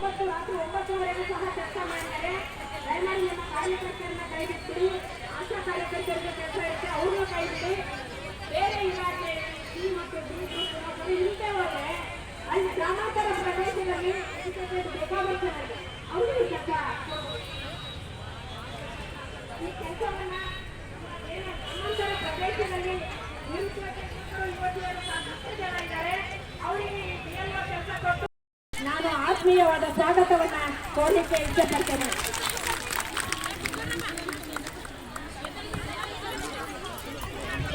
ಇವತ್ತು ರಾತ್ರಿ ಒಂಬತ್ತುವರೆಗೂ ಸಹ ಕೆಲಸ ಮಾಡಿದ್ದಾರೆ. ದಯಮಾಡಿ ನಮ್ಮ ಕಾರ್ಯಕರ್ತರನ್ನ ಕೈಬಿಟ್ಟು ಆಶಾ ಕಾರ್ಯಕರ್ತರಿಗೆ ಕೆಲಸ ಇರುತ್ತೆ ಅವ್ರನ್ನ ಕೈ ಬಿಡಿ ಬೇರೆ ಇಲಾಖೆ ಸಿ ಮತ್ತು ಡಿ ಗ್ರೂಪ್ ಹಿಂದೆ ಹೋದ್ರೆ ಅಲ್ಲಿ ಗ್ರಾಮಾಂತರ ಪ್ರದೇಶದಲ್ಲಿ educated ಬೇಕಾಗುತ್ತೆ ನನಗೆ ಅವ್ರಿಗೆ ಕೆಲಸ ಕೊಡ್ಬೋದು. ಈ ಕೆಲಸವನ್ನ ಏನು ಗ್ರಾಮಾಂತರ ಪ್ರದೇಶದಲ್ಲಿ ನಿರುದ್ಯೋಗ ಯುವಕರು, ಯುವತಿಯರು ಸಾಕಷ್ಟು ಜನ ಇದ್ದಾರೆ ಅವರಿಗೆ BLO ಕೆಲಸ ಕೊಟ್ಟು ನಾನು ಆತ್ಮೀಯವಾದ ಸ್ವಾಗತವನ್ನ ಕೋರಲಿಕ್ಕೆ ಇಷ್ಟಪಡ್ತೇನೆ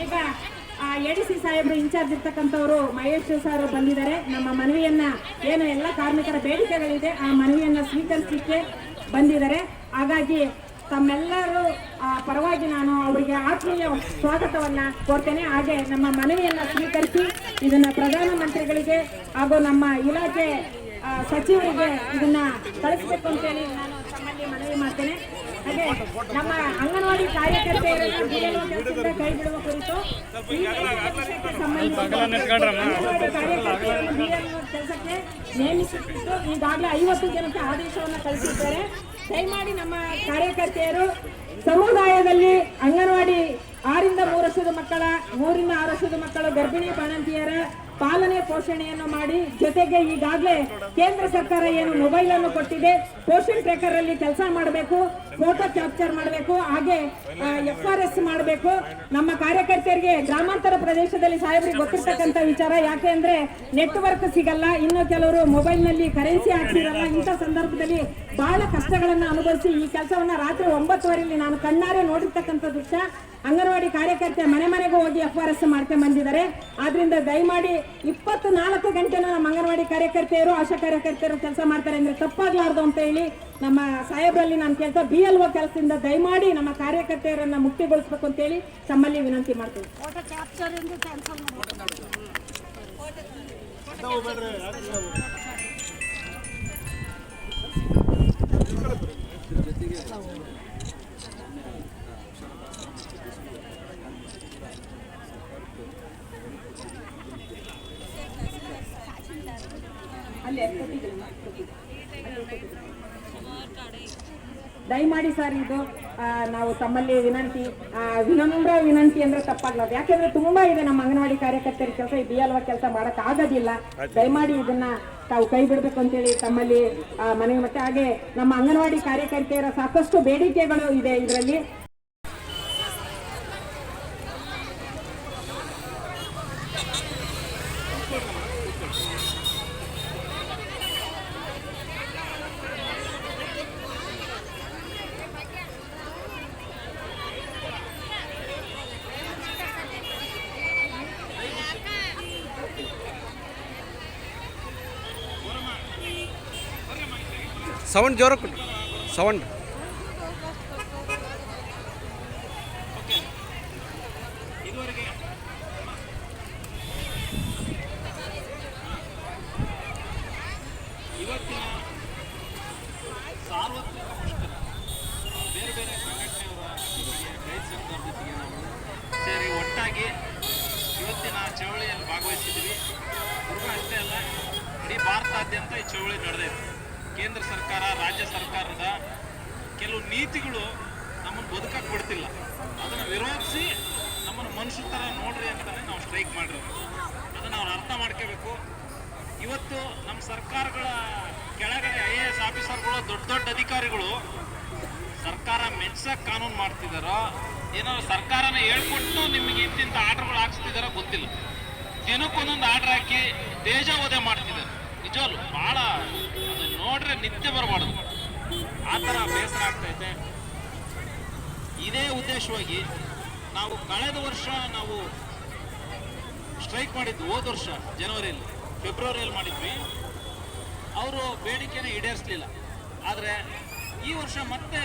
ಈಗ ಎ ಡಿ ಸಿ ಸಾಹೇಬರು ಇನ್ಚಾರ್ಜ್ ಇರ್ತಕ್ಕಂಥವರು ಮಹೇಶ್ ಸರ್ ಬಂದಿದ್ದಾರೆ. ನಮ್ಮ ಮನವಿಯನ್ನ ಏನು ಎಲ್ಲ ಕಾರ್ಮಿಕರ ಬೇಡಿಕೆಗಳಿದೆ ಆ ಮನವಿಯನ್ನ ಸ್ವೀಕರಿಸಲಿಕ್ಕೆ ಬಂದಿದ್ದಾರೆ. ಹಾಗಾಗಿ ತಮ್ಮೆಲ್ಲರೂ ಆ, ಪರವಾಗಿ ನಾನು ಅವರಿಗೆ ಆತ್ಮೀಯ ಸ್ವಾಗತವನ್ನ ಕೋರ್ತೇನೆ. ಹಾಗೆ ನಮ್ಮ ಮನವಿಯನ್ನ ಸ್ವೀಕರಿಸಿ ಇದನ್ನ ಪ್ರಧಾನಮಂತ್ರಿಗಳಿಗೆ ಹಾಗೂ ನಮ್ಮ ಇಲಾಖೆ ಸಚಿವರಿಗೆ ಇದನ್ನ ಕಳಿಸ್ಬೇಕು ಅಂತ ಹೇಳಿ ನಾನು ತಮ್ಮಲ್ಲಿ ಮನವಿ ಮಾಡ್ತೇನೆ. ಹಾಗೆ ನಮ್ಮ ಅಂಗನವಾಡಿ ಕಾರ್ಯಕರ್ತೆಯರನ್ನು ಕೆಲಸದಿಂದ ಕೈ ಬಿಡುವ ಕುರಿತು ಕೆಲಸಕ್ಕೆ ನೇಮಿಸಿದ್ದು ಈಗಾಗಲೇ ಐವತ್ತು ಜನಕ್ಕೆ ಆದೇಶವನ್ನು ಕಳಿಸಿದ್ದಾರೆ. ದಯಮಾಡಿ ನಮ್ಮ ಕಾರ್ಯಕರ್ತೆಯರು ಸಮುದಾಯದಲ್ಲಿ ಅಂಗನವಾಡಿ ಆರಿಂದ ಮೂರು ವರ್ಷದ ಮಕ್ಕಳ ಮೂರಿಂದ ಆರು ವರ್ಷದ ಮಕ್ಕಳು ಗರ್ಭಿಣಿ ಬಾಣಂತಿಯರ ಪಾಲನೆ ಪೋಷಣೆಯನ್ನು ಮಾಡಿ ಜೊತೆಗೆ ಈಗಾಗಲೇ ಕೇಂದ್ರ ಸರ್ಕಾರ ಏನು ಮೊಬೈಲ್ ಅನ್ನು ಕೊಟ್ಟಿದೆ ಪೋಷಣ್ ಟ್ರೇಕರ್ ಅಲ್ಲಿ ಕೆಲಸ ಮಾಡಬೇಕು ಫೋಟೋ ಕ್ಯಾಪ್ಚರ್ ಮಾಡಬೇಕು, ಹಾಗೆ ಎಫ್ ಆರ್ ಎಸ್ ಮಾಡಬೇಕು. ನಮ್ಮ ಕಾರ್ಯಕರ್ತರಿಗೆ ಗ್ರಾಮಾಂತರ ಪ್ರದೇಶದಲ್ಲಿ ಸಾಹೇಬರಿಗೆ ಗೊತ್ತಿರ್ತಕ್ಕಂಥ ವಿಚಾರ ಯಾಕೆ ಅಂದ್ರೆ ನೆಟ್ವರ್ಕ್ ಸಿಗಲ್ಲ, ಇನ್ನು ಕೆಲವರು ಮೊಬೈಲ್ನಲ್ಲಿ ಕರೆನ್ಸಿ ಹಾಕ್ಸಿರಲ್ಲ, ಇಂಥ ಸಂದರ್ಭದಲ್ಲಿ ಬಹಳ ಕಷ್ಟಗಳನ್ನು ಅನುಭವಿಸಿ ಈ ಕೆಲಸವನ್ನ ರಾತ್ರಿ ಒಂಬತ್ತುವರೆಯಲ್ಲಿ ನಾನು ಕಣ್ಣಾರೆ ನೋಡಿರ್ತಕ್ಕಂಥ ದೃಶ್ಯ. ಅಂಗನವಾಡಿ ಕಾರ್ಯಕರ್ತೆ ಮನೆ ಮನೆಗೂ ಹೋಗಿ ಎಫ್ ಆರ್ ಎಸ್ ಮಾಡ್ಕೊಂಡ್ ಬಂದಿದ್ದಾರೆ. ಆದ್ರಿಂದ ದಯಮಾಡಿ ಇಪ್ಪತ್ತು ನಾಲ್ಕು ಗಂಟೆನೂ ನಮ್ಮ ಅಂಗನವಾಡಿ ಕಾರ್ಯಕರ್ತೆಯರು ಆಶಾ ಕಾರ್ಯಕರ್ತೆಯರು ಕೆಲಸ ಮಾಡ್ತಾರೆ ಅಂದ್ರೆ ತಪ್ಪಾಗ್ಲಾರ್ದು ಅಂತ ಹೇಳಿ ನಮ್ಮ ಸಾಹೇಬರಲ್ಲಿ ನಾನು ಕೇಳ್ತಾ ಬಿ ಎಲ್ ಒ ಕೆಲಸದಿಂದ ದಯಮಾಡಿ ನಮ್ಮ ಕಾರ್ಯಕರ್ತೆಯರನ್ನ ಮುಕ್ತಿಗೊಳಿಸ್ಬೇಕು ಅಂತ ಹೇಳಿ ತಮ್ಮಲ್ಲಿ ವಿನಂತಿ ಮಾಡ್ತೀವಿ ದಯಮಾಡಿ ಸರ್ ಇದು ನಾವು ತಮ್ಮಲ್ಲಿ ವಿನಂತಿ ವಿನಮ್ರ ವಿನಂತಿ ಅಂದ್ರೆ ತಪ್ಪಾಗ್ಲದು ಯಾಕೆಂದ್ರೆ ತುಂಬಾ ಇದೆ ನಮ್ಮ ಅಂಗನವಾಡಿ ಕಾರ್ಯಕರ್ತರ ಕೆಲಸ ಈ ಬಿ ಅಲ್ವಾ ಕೆಲಸ ಮಾಡಕ್ ಆಗೋದಿಲ್ಲ. ದಯಮಾಡಿ ಇದನ್ನ ತಾವು ಕೈ ಬಿಡಬೇಕು ಅಂತೇಳಿ ತಮ್ಮಲ್ಲಿ ಮನೆಗೆ ಮನವಿ ಮತ್ತೆ ಹಾಗೆ ನಮ್ಮ ಅಂಗನವಾಡಿ ಕಾರ್ಯಕರ್ತೆಯರ ಸಾಕಷ್ಟು ಬೇಡಿಕೆಗಳು ಇದೆ ಇದರಲ್ಲಿ. ಸೌಂಡ್ ಜೋರ ಸೌಂಡ್ ಇವತ್ತಿನ ಚಳವಳಿಯಲ್ಲಿ ಭಾಗವಹಿಸಿದ್ವಿ ಅಷ್ಟೇ ಅಲ್ಲ ಇಡೀ ಭಾರತಾದ್ಯಂತ ಈ ಚಳವಳಿ ನಡೆದೈತೆ ಕೇಂದ್ರ ಸರ್ಕಾರ, ರಾಜ್ಯ ಸರ್ಕಾರದ ಕೆಲವು ನೀತಿಗಳು ನಮ್ಮನ್ನು ಬದುಕಕ್ಕೆ ಕೊಡ್ತಿಲ್ಲ. ಅದನ್ನು ವಿರೋಧಿಸಿ ನಮ್ಮನ್ನು ಮನುಷ್ಯ ಥರ ನೋಡ್ರಿ ಅಂತಲೇ ನಾವು ಸ್ಟ್ರೈಕ್ ಮಾಡಿರೋದು. ಅದನ್ನು ಅವ್ರು ಅರ್ಥ ಮಾಡ್ಕೋಬೇಕು. ಇವತ್ತು ನಮ್ಮ ಸರ್ಕಾರಗಳ ಕೆಳಗಡೆ ಐ ಎ ಎಸ್ ಆಫೀಸರ್ಗಳು ದೊಡ್ಡ ದೊಡ್ಡ ಅಧಿಕಾರಿಗಳು ಸರ್ಕಾರ ಮೆಚ್ಚಕ್ಕೆ ಕಾನೂನು ಮಾಡ್ತಿದ್ದಾರೋ, ಏನೋ ಸರ್ಕಾರನ ಹೇಳ್ಕೊಟ್ಟು ನಿಮಗೆ ಇಂತಿಂಥ ಆರ್ಡರ್ಗಳು ಹಾಕ್ಸ್ತಿದ್ದಾರೋ ಗೊತ್ತಿಲ್ಲ. ದಿನಕ್ಕೊಂದೊಂದು ಆರ್ಡರ್ ಹಾಕಿ ದೇಜಾವಧೆ ಮಾಡ್ತಿದ್ದಾರೆ. ನಿಜವಲ್ಲ ಭಾಳ ಅದು ನೋಡ್ರೆ ನಿತ್ಯ ಬರಬಾರ್ದು. ಆ ಥರ ಬೇಸರ ಆಗ್ತೈತೆ ಇದೇ. ಉದ್ದೇಶವಾಗಿ ನಾವು ಕಳೆದ ವರ್ಷ ನಾವು ಸ್ಟ್ರೈಕ್ ಮಾಡಿದ್ವಿ ಹೋದ ವರ್ಷ ಜನವರಿಯಲ್ಲಿ, ಫೆಬ್ರವರಿಯಲ್ಲಿ ಮಾಡಿದ್ವಿ. ಅವರು ಬೇಡಿಕೆನ ಈಡೇರಿಸಲಿಲ್ಲ. ಆದರೆ ಈ ವರ್ಷ ಮತ್ತೆ